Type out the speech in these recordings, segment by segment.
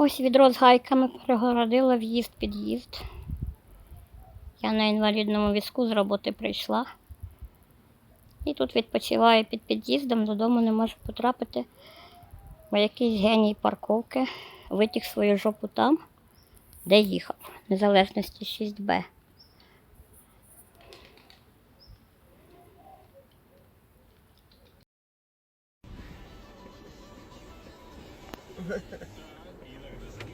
Ось відро з гайками перегородила в'їзд-під'їзд. Я на інвалідному візку з роботи прийшла. І тут відпочиваю під під'їздом, додому не можу потрапити. Бо якийсь геній парковки витяг свою жопу там, де їхав. Незалежності 6Б.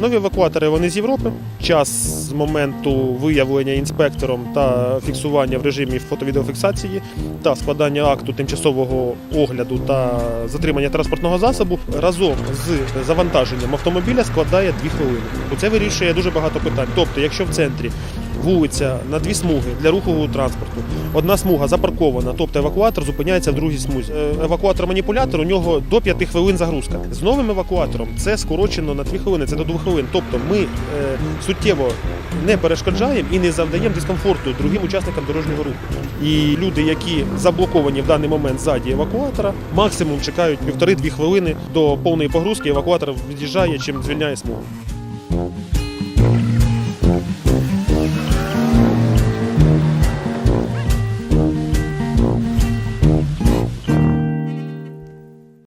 Нові евакуатори вони з Європи. Час з моменту виявлення інспектором та фіксування в режимі фото-відеофіксації та складання акту тимчасового огляду та затримання транспортного засобу разом з завантаженням автомобіля складає 2 хвилини. Це вирішує дуже багато питань. Тобто, якщо в центрі вулиця на дві смуги для рухового транспорту, одна смуга запаркована, тобто евакуатор зупиняється в другій смузі. Е, Евакуатор-маніпулятор у нього до 5 хвилин загрузка. З новим евакуатором це скорочено на 2 хвилини, це до 2 хвилин. Тобто ми е, суттєво не перешкоджаємо і не завдаємо дискомфорту другим учасникам дорожнього руху. І люди, які заблоковані в даний момент ззаді евакуатора, максимум чекають півтори-дві хвилини до повної погрузки. Евакуатор від'їжджає, чим звільняє смугу.